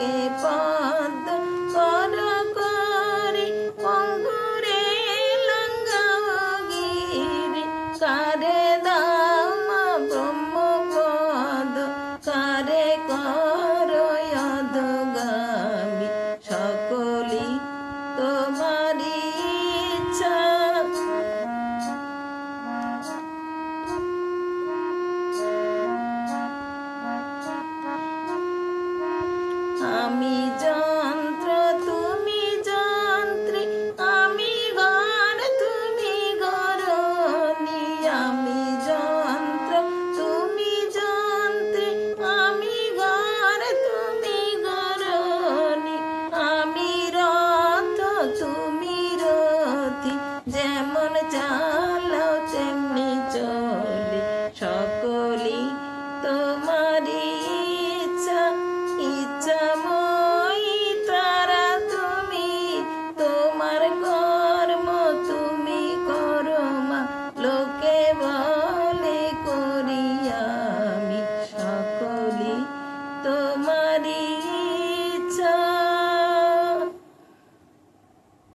के আমি যন্ত্র, তুমি যন্ত্রে। আমি গান, তুমি গরণি। আমি যন্ত্র, তুমি যন্ত্রে। আমি গান, তুমি গরণি। আমি রথ, তুমি রথি। যেমন চা